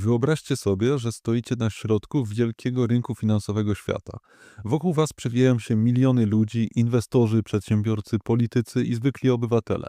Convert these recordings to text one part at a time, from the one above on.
Wyobraźcie sobie, że stoicie na środku wielkiego rynku finansowego świata. Wokół was przewijają się miliony ludzi, inwestorzy, przedsiębiorcy, politycy i zwykli obywatele.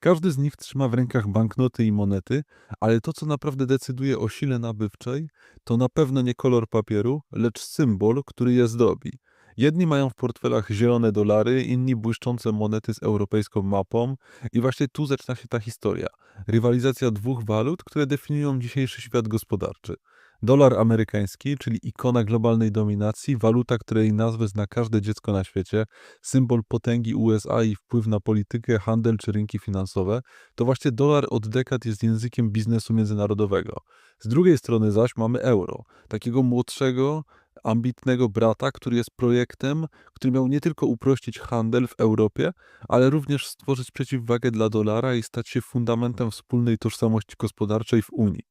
Każdy z nich trzyma w rękach banknoty i monety, ale to, co naprawdę decyduje o sile nabywczej, to na pewno nie kolor papieru, lecz symbol, który je zdobi. Jedni mają w portfelach zielone dolary, inni błyszczące monety z europejską mapą, i właśnie tu zaczyna się ta historia. Rywalizacja dwóch walut, które definiują dzisiejszy świat gospodarczy. Dolar amerykański, czyli ikona globalnej dominacji, waluta, której nazwy zna każde dziecko na świecie, symbol potęgi USA i wpływ na politykę, handel czy rynki finansowe, to właśnie dolar od dekad jest językiem biznesu międzynarodowego. Z drugiej strony zaś mamy euro, takiego młodszego, ambitnego brata, który jest projektem, który miał nie tylko uprościć handel w Europie, ale również stworzyć przeciwwagę dla dolara i stać się fundamentem wspólnej tożsamości gospodarczej w Unii.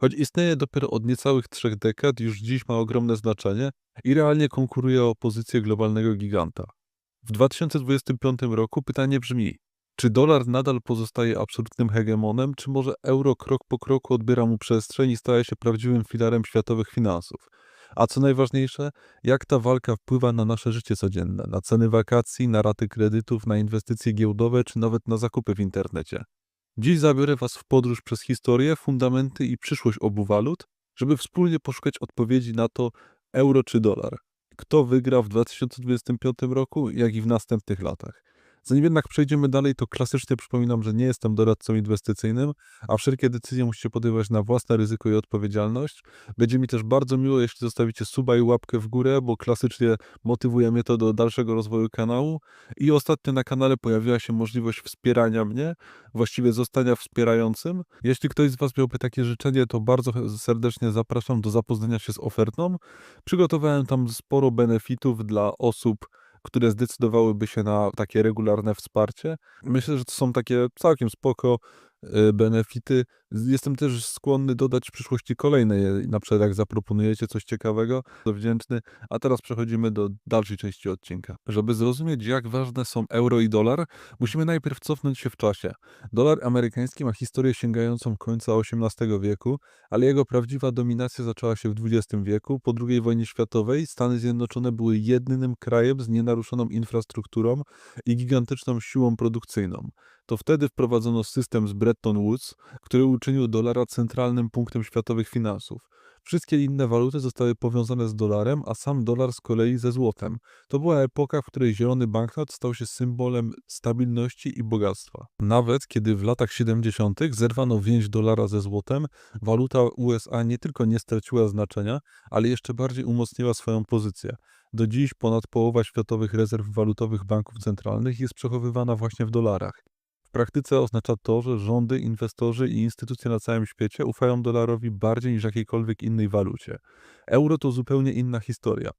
Choć istnieje dopiero od niecałych trzech dekad, już dziś ma ogromne znaczenie i realnie konkuruje o pozycję globalnego giganta. W 2025 roku pytanie brzmi, czy dolar nadal pozostaje absolutnym hegemonem, czy może euro krok po kroku odbiera mu przestrzeń i staje się prawdziwym filarem światowych finansów? A co najważniejsze, jak ta walka wpływa na nasze życie codzienne, na ceny wakacji, na raty kredytów, na inwestycje giełdowe, czy nawet na zakupy w internecie? Dziś zabiorę Was w podróż przez historię, fundamenty i przyszłość obu walut, żeby wspólnie poszukać odpowiedzi na to euro czy dolar. Kto wygra w 2025 roku, jak i w następnych latach. Zanim jednak przejdziemy dalej, to klasycznie przypominam, że nie jestem doradcą inwestycyjnym, a wszelkie decyzje musicie podejmować na własne ryzyko i odpowiedzialność. Będzie mi też bardzo miło, jeśli zostawicie suba i łapkę w górę, bo klasycznie motywuje mnie to do dalszego rozwoju kanału. I ostatnio na kanale pojawiła się możliwość wspierania mnie, właściwie zostania wspierającym. Jeśli ktoś z Was miałby takie życzenie, to bardzo serdecznie zapraszam do zapoznania się z ofertą. Przygotowałem tam sporo benefitów dla osób, które zdecydowałyby się na takie regularne wsparcie. Myślę, że to są takie całkiem spoko y, benefity. Jestem też skłonny dodać w przyszłości kolejne, na przykład jak zaproponujecie coś ciekawego, to wdzięczny. A teraz przechodzimy do dalszej części odcinka. Żeby zrozumieć, jak ważne są euro i dolar, musimy najpierw cofnąć się w czasie. Dolar amerykański ma historię sięgającą końca XVIII wieku, ale jego prawdziwa dominacja zaczęła się w XX wieku. Po II wojnie światowej Stany Zjednoczone były jedynym krajem z nienaruszoną infrastrukturą i gigantyczną siłą produkcyjną. To wtedy wprowadzono system z Bretton Woods, który uczynił dolara centralnym punktem światowych finansów. Wszystkie inne waluty zostały powiązane z dolarem, a sam dolar z kolei ze złotem. To była epoka, w której zielony banknot stał się symbolem stabilności i bogactwa. Nawet kiedy w latach 70. zerwano więź dolara ze złotem, waluta USA nie tylko nie straciła znaczenia, ale jeszcze bardziej umocniła swoją pozycję. Do dziś ponad połowa światowych rezerw walutowych banków centralnych jest przechowywana właśnie w dolarach. Praktyce oznacza to, że rządy, inwestorzy i instytucje na całym świecie ufają dolarowi bardziej niż jakiejkolwiek innej walucie. Euro to zupełnie inna historia.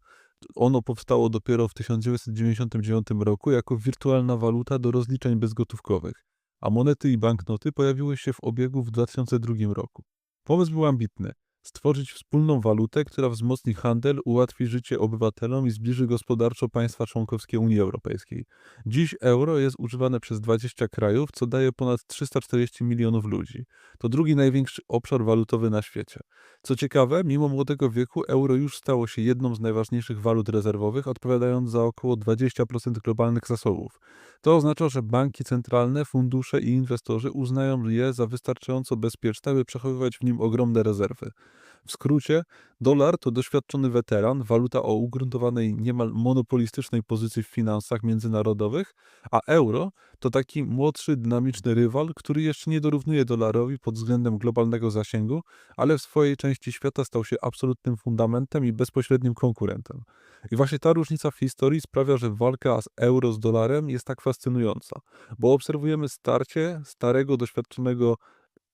Ono powstało dopiero w 1999 roku jako wirtualna waluta do rozliczeń bezgotówkowych, a monety i banknoty pojawiły się w obiegu w 2002 roku. Pomysł był ambitny. Stworzyć wspólną walutę, która wzmocni handel, ułatwi życie obywatelom i zbliży gospodarczo państwa członkowskie Unii Europejskiej. Dziś euro jest używane przez 20 krajów, co daje ponad 340 milionów ludzi. To drugi największy obszar walutowy na świecie. Co ciekawe, mimo młodego wieku euro już stało się jedną z najważniejszych walut rezerwowych, odpowiadając za około 20% globalnych zasobów. To oznacza, że banki centralne, fundusze i inwestorzy uznają je za wystarczająco bezpieczne, by przechowywać w nim ogromne rezerwy. W skrócie, dolar to doświadczony weteran, waluta o ugruntowanej niemal monopolistycznej pozycji w finansach międzynarodowych, a euro to taki młodszy, dynamiczny rywal, który jeszcze nie dorównuje dolarowi pod względem globalnego zasięgu, ale w swojej części świata stał się absolutnym fundamentem i bezpośrednim konkurentem. I właśnie ta różnica w historii sprawia, że walka z euro z dolarem jest tak fascynująca, bo obserwujemy starcie starego, doświadczonego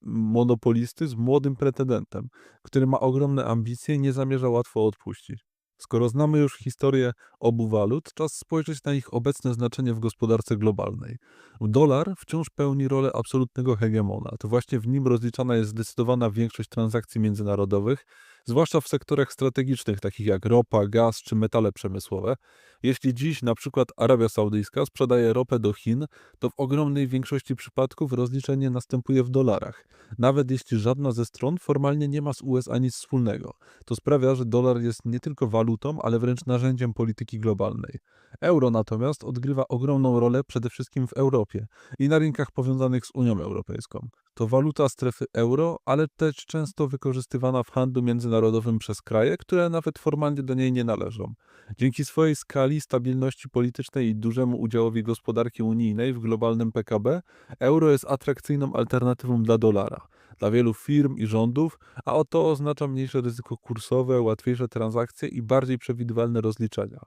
monopolisty z młodym pretendentem, który ma ogromne ambicje i nie zamierza łatwo odpuścić. Skoro znamy już historię obu walut, czas spojrzeć na ich obecne znaczenie w gospodarce globalnej. Dolar wciąż pełni rolę absolutnego hegemona. To właśnie w nim rozliczana jest zdecydowana większość transakcji międzynarodowych. zwłaszcza w sektorach strategicznych, takich jak ropa, gaz czy metale przemysłowe. Jeśli dziś na przykład Arabia Saudyjska sprzedaje ropę do Chin, to w ogromnej większości przypadków rozliczenie następuje w dolarach. Nawet jeśli żadna ze stron formalnie nie ma z USA nic wspólnego. To sprawia, że dolar jest nie tylko walutą, ale wręcz narzędziem polityki globalnej. Euro natomiast odgrywa ogromną rolę przede wszystkim w Europie i na rynkach powiązanych z Unią Europejską. To waluta strefy euro, ale też często wykorzystywana w handlu międzynarodowym przez kraje, które nawet formalnie do niej nie należą. Dzięki swojej skali, stabilności politycznej i dużemu udziałowi gospodarki unijnej w globalnym PKB, euro jest atrakcyjną alternatywą dla dolara. Dla wielu firm i rządów, a to oznacza mniejsze ryzyko kursowe, łatwiejsze transakcje i bardziej przewidywalne rozliczenia.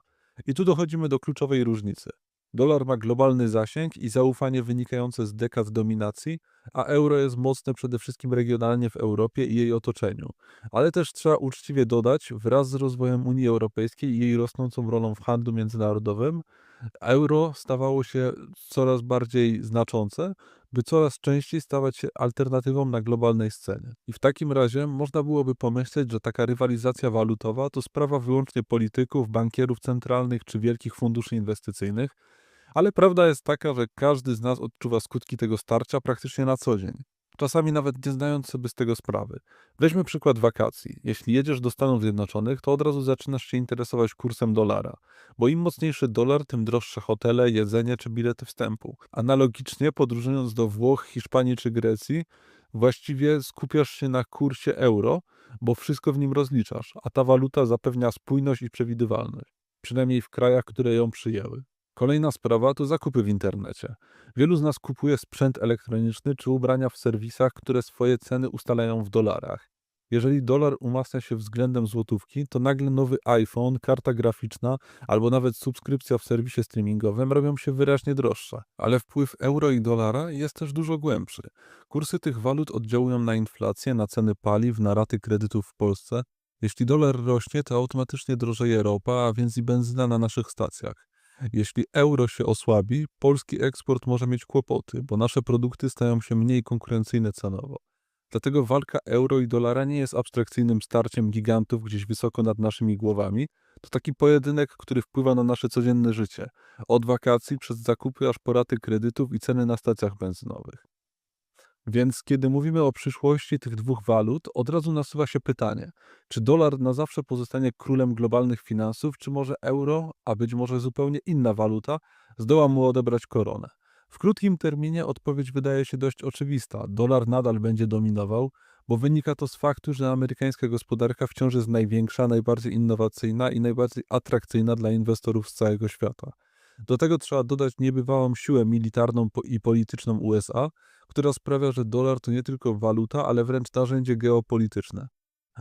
I tu dochodzimy do kluczowej różnicy. Dolar ma globalny zasięg i zaufanie wynikające z dekad dominacji, a euro jest mocne przede wszystkim regionalnie w Europie i jej otoczeniu. Ale też trzeba uczciwie dodać, wraz z rozwojem Unii Europejskiej i jej rosnącą rolą w handlu międzynarodowym, euro stawało się coraz bardziej znaczące, by coraz częściej stawać się alternatywą na globalnej scenie. I w takim razie można byłoby pomyśleć, że taka rywalizacja walutowa to sprawa wyłącznie polityków, bankierów centralnych czy wielkich funduszy inwestycyjnych, ale prawda jest taka, że każdy z nas odczuwa skutki tego starcia praktycznie na co dzień. Czasami nawet nie zdając sobie z tego sprawy. Weźmy przykład wakacji. Jeśli jedziesz do Stanów Zjednoczonych, to od razu zaczynasz się interesować kursem dolara, bo im mocniejszy dolar, tym droższe hotele, jedzenie czy bilety wstępu. Analogicznie podróżując do Włoch, Hiszpanii czy Grecji, właściwie skupiasz się na kursie euro, bo wszystko w nim rozliczasz, a ta waluta zapewnia spójność i przewidywalność, przynajmniej w krajach, które ją przyjęły. Kolejna sprawa to zakupy w internecie. Wielu z nas kupuje sprzęt elektroniczny czy ubrania w serwisach, które swoje ceny ustalają w dolarach. Jeżeli dolar umacnia się względem złotówki, to nagle nowy iPhone, karta graficzna albo nawet subskrypcja w serwisie streamingowym robią się wyraźnie droższe. Ale wpływ euro i dolara jest też dużo głębszy. Kursy tych walut oddziałują na inflację, na ceny paliw, na raty kredytów w Polsce. Jeśli dolar rośnie, to automatycznie drożeje ropa, a więc i benzyna na naszych stacjach. Jeśli euro się osłabi, polski eksport może mieć kłopoty, bo nasze produkty stają się mniej konkurencyjne cenowo. Dlatego walka euro i dolara nie jest abstrakcyjnym starciem gigantów gdzieś wysoko nad naszymi głowami. To taki pojedynek, który wpływa na nasze codzienne życie. Od wakacji przez zakupy aż po raty kredytów i ceny na stacjach benzynowych. Więc kiedy mówimy o przyszłości tych dwóch walut, od razu nasuwa się pytanie, czy dolar na zawsze pozostanie królem globalnych finansów, czy może euro, a być może zupełnie inna waluta, zdoła mu odebrać koronę. W krótkim terminie odpowiedź wydaje się dość oczywista. Dolar nadal będzie dominował, bo wynika to z faktu, że amerykańska gospodarka wciąż jest największa, najbardziej innowacyjna i najbardziej atrakcyjna dla inwestorów z całego świata. Do tego trzeba dodać niebywałą siłę militarną i polityczną USA, która sprawia, że dolar to nie tylko waluta, ale wręcz narzędzie geopolityczne.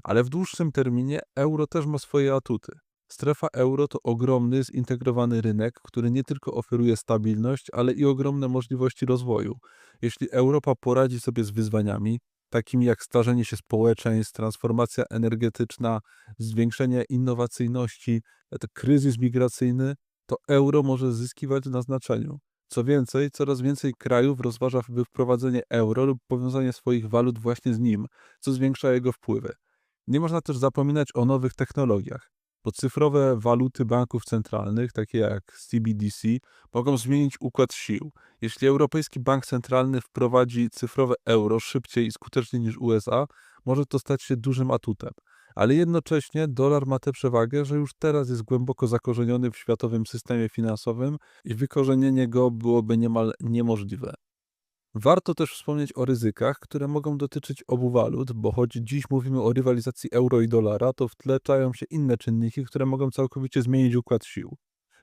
Ale w dłuższym terminie euro też ma swoje atuty. Strefa euro to ogromny, zintegrowany rynek, który nie tylko oferuje stabilność, ale i ogromne możliwości rozwoju. Jeśli Europa poradzi sobie z wyzwaniami, takimi jak starzenie się społeczeństw, transformacja energetyczna, zwiększenie innowacyjności, kryzys migracyjny, to euro może zyskiwać na znaczeniu. Co więcej, coraz więcej krajów rozważa wprowadzenie euro lub powiązanie swoich walut właśnie z nim, co zwiększa jego wpływy. Nie można też zapominać o nowych technologiach, bo cyfrowe waluty banków centralnych, takie jak CBDC, mogą zmienić układ sił. Jeśli Europejski Bank Centralny wprowadzi cyfrowe euro szybciej i skuteczniej niż USA, może to stać się dużym atutem ale jednocześnie dolar ma tę przewagę, że już teraz jest głęboko zakorzeniony w światowym systemie finansowym i wykorzenienie go byłoby niemal niemożliwe. Warto też wspomnieć o ryzykach, które mogą dotyczyć obu walut, bo choć dziś mówimy o rywalizacji euro i dolara, to w tle się inne czynniki, które mogą całkowicie zmienić układ sił.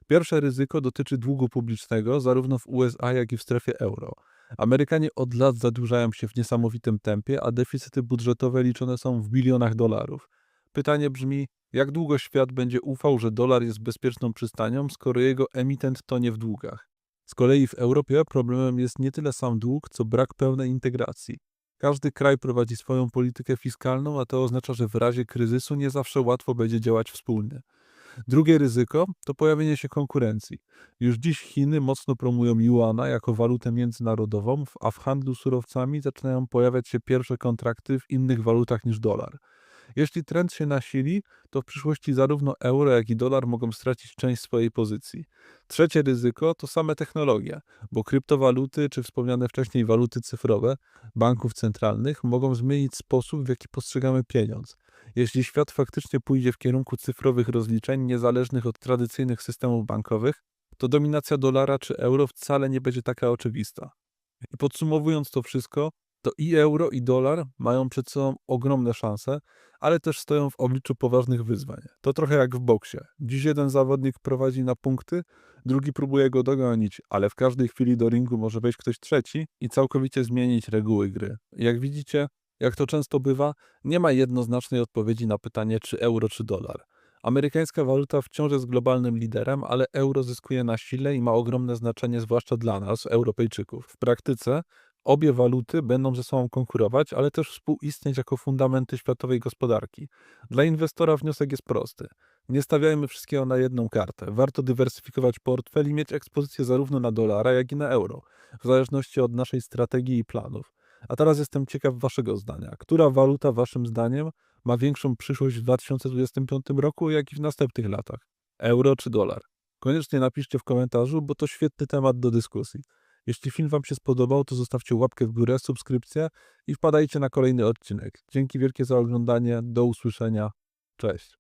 Pierwsze ryzyko dotyczy długu publicznego, zarówno w USA, jak i w strefie euro. Amerykanie od lat zadłużają się w niesamowitym tempie, a deficyty budżetowe liczone są w bilionach dolarów. Pytanie brzmi, jak długo świat będzie ufał, że dolar jest bezpieczną przystanią, skoro jego emitent tonie w długach? Z kolei w Europie problemem jest nie tyle sam dług, co brak pełnej integracji. Każdy kraj prowadzi swoją politykę fiskalną, a to oznacza, że w razie kryzysu nie zawsze łatwo będzie działać wspólnie. Drugie ryzyko to pojawienie się konkurencji. Już dziś Chiny mocno promują juana jako walutę międzynarodową, a w handlu surowcami zaczynają pojawiać się pierwsze kontrakty w innych walutach niż dolar. Jeśli trend się nasili, to w przyszłości zarówno euro, jak i dolar mogą stracić część swojej pozycji. Trzecie ryzyko to same technologie, bo kryptowaluty czy wspomniane wcześniej waluty cyfrowe banków centralnych mogą zmienić sposób, w jaki postrzegamy pieniądz. Jeśli świat faktycznie pójdzie w kierunku cyfrowych rozliczeń niezależnych od tradycyjnych systemów bankowych, to dominacja dolara czy euro wcale nie będzie taka oczywista. I podsumowując to wszystko, to i euro, i dolar mają przed sobą ogromne szanse, ale też stoją w obliczu poważnych wyzwań. To trochę jak w boksie. Dziś jeden zawodnik prowadzi na punkty, drugi próbuje go dogonić, ale w każdej chwili do ringu może wejść ktoś trzeci i całkowicie zmienić reguły gry. Jak widzicie, jak to często bywa, nie ma jednoznacznej odpowiedzi na pytanie, czy euro, czy dolar. Amerykańska waluta wciąż jest globalnym liderem, ale euro zyskuje na sile i ma ogromne znaczenie, zwłaszcza dla nas, Europejczyków. W praktyce obie waluty będą ze sobą konkurować, ale też współistnieć jako fundamenty światowej gospodarki. Dla inwestora wniosek jest prosty. Nie stawiajmy wszystkiego na jedną kartę. Warto dywersyfikować portfel i mieć ekspozycję zarówno na dolara, jak i na euro, w zależności od naszej strategii i planów. A teraz jestem ciekaw Waszego zdania. Która waluta Waszym zdaniem ma większą przyszłość w 2025 roku, jak i w następnych latach? Euro czy dolar? Koniecznie napiszcie w komentarzu, bo to świetny temat do dyskusji. Jeśli film Wam się spodobał, to zostawcie łapkę w górę, subskrypcję i wpadajcie na kolejny odcinek. Dzięki wielkie za oglądanie. Do usłyszenia. Cześć.